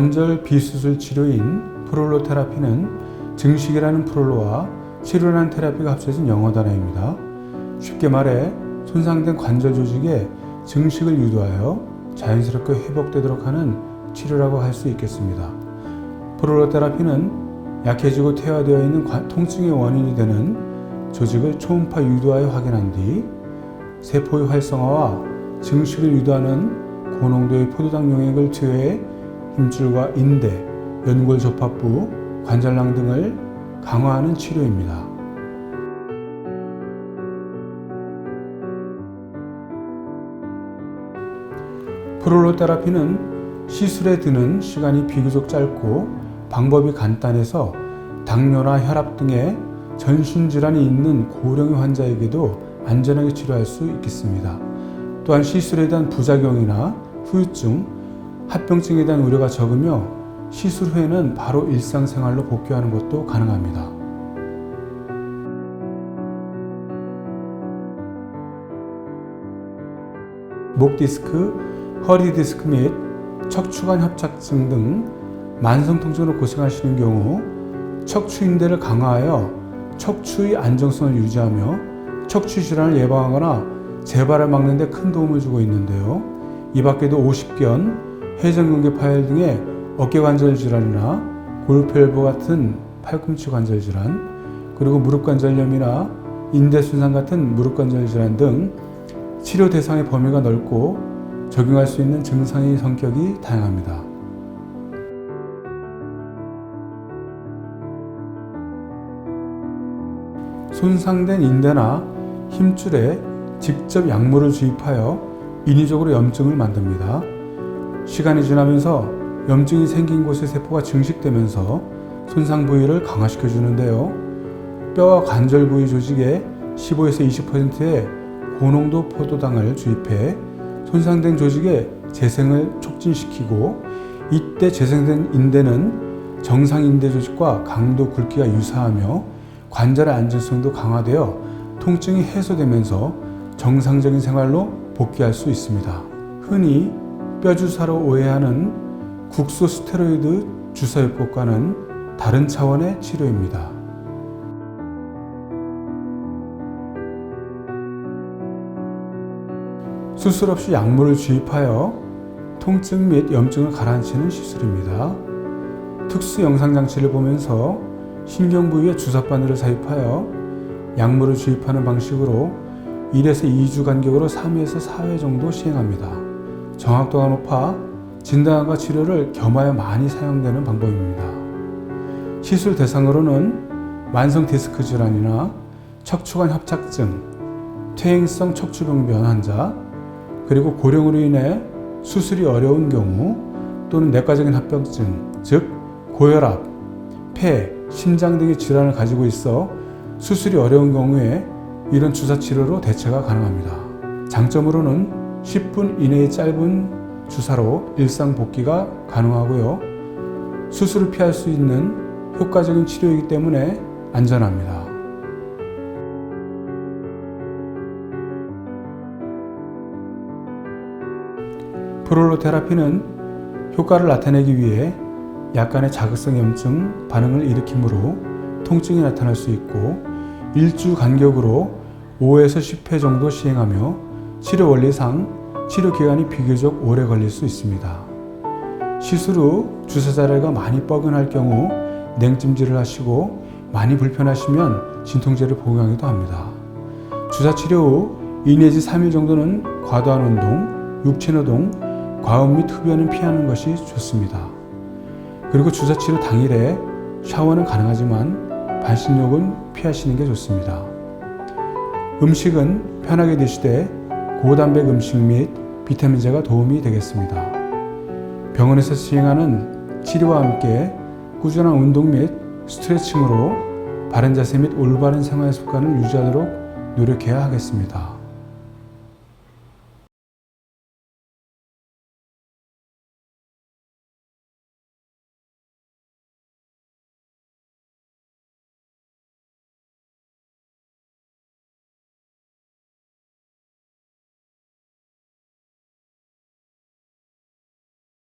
관절 비수술 치료인 프롤로 테라피는 증식이라는 프롤로와 치료라는 테라피가 합쳐진 영어 단어입니다. 쉽게 말해 손상된 관절 조직의 증식을 유도하여 자연스럽게 회복되도록 하는 치료라고 할 수 있겠습니다. 프롤로 테라피는 약해지고 퇴화되어 있는 관- 통증의 원인이 되는 조직을 초음파 유도하여 확인한 뒤 세포의 활성화와 증식을 유도하는 고농도의 포도당 용액을 투여해 힘줄과 인대, 연골 접합부, 관절낭 등을 강화하는 치료입니다. 프롤로 테라피는 시술에 드는 시간이 비교적 짧고 방법이 간단해서 당뇨나 혈압 등의 전신 질환이 있는 고령의 환자에게도 안전하게 치료할 수 있겠습니다. 또한 시술에 대한 부작용이나 후유증, 합병증에 대한 우려가 적으며 시술 후에는 바로 일상생활로 복귀하는 것도 가능합니다. 목 디스크, 허리 디스크 및 척추관 협착증 등 만성 통증으로 고생하시는 경우 척추 인대를 강화하여 척추의 안정성을 유지하며 척추 질환을 예방하거나 재발을 막는 데 큰 도움을 주고 있는데요. 이 밖에도 오십견, 회전근개 파열 등의 어깨 관절 질환이나 골프 엘보 같은 팔꿈치 관절 질환, 그리고 무릎 관절염이나 인대 손상 같은 무릎 관절 질환 등 치료 대상의 범위가 넓고 적용할 수 있는 증상의 성격이 다양합니다. 손상된 인대나 힘줄에 직접 약물을 주입하여 인위적으로 염증을 만듭니다. 시간이 지나면서 염증이 생긴 곳의 세포가 증식되면서 손상 부위를 강화시켜 주는데요. 뼈와 관절 부위 조직에 15에서 20%의 고농도 포도당을 주입해 손상된 조직의 재생을 촉진시키고 이때 재생된 인대는 정상 인대 조직과 강도 굵기가 유사하며 관절의 안전성도 강화되어 통증이 해소되면서 정상적인 생활로 복귀할 수 있습니다. 흔히 뼈주사로 오해하는 국소 스테로이드 주사요법과는 다른 차원의 치료입니다. 수술 없이 약물을 주입하여 통증 및 염증을 가라앉히는 시술입니다. 특수 영상 장치를 보면서 신경 부위에 주사 바늘을 삽입하여 약물을 주입하는 방식으로 1에서 2주 간격으로 3회에서 4회 정도 시행합니다. 정확도가 높아 진단과 치료를 겸하여 많이 사용되는 방법입니다. 시술 대상으로는 만성 디스크 질환이나 척추관 협착증, 퇴행성 척추병변 환자, 그리고 고령으로 인해 수술이 어려운 경우 또는 내과적인 합병증, 즉 고혈압, 폐, 심장 등의 질환을 가지고 있어 수술이 어려운 경우에 이런 주사 치료로 대처가 가능합니다. 장점으로는 10분 이내의 짧은 주사로 일상 복귀가 가능하고요. 수술을 피할 수 있는 효과적인 치료이기 때문에 안전합니다. 프롤로 테라피는 효과를 나타내기 위해 약간의 자극성 염증 반응을 일으키므로 통증이 나타날 수 있고 일주 간격으로 5에서 10회 정도 시행하며 치료 원리상 치료 기간이 비교적 오래 걸릴 수 있습니다. 시술 후 주사 자리가 많이 뻐근할 경우 냉찜질을 하시고 많이 불편하시면 진통제를 복용하기도 합니다. 주사 치료 후 2 내지 3일 정도는 과도한 운동, 육체 노동, 과음 및 흡연은 피하는 것이 좋습니다. 그리고 주사 치료 당일에 샤워는 가능하지만 반신욕은 피하시는 게 좋습니다. 음식은 편하게 드시되 고단백 음식 및 비타민제가 도움이 되겠습니다. 병원에서 시행하는 치료와 함께 꾸준한 운동 및 스트레칭으로 바른 자세 및 올바른 생활 습관을 유지하도록 노력해야 하겠습니다.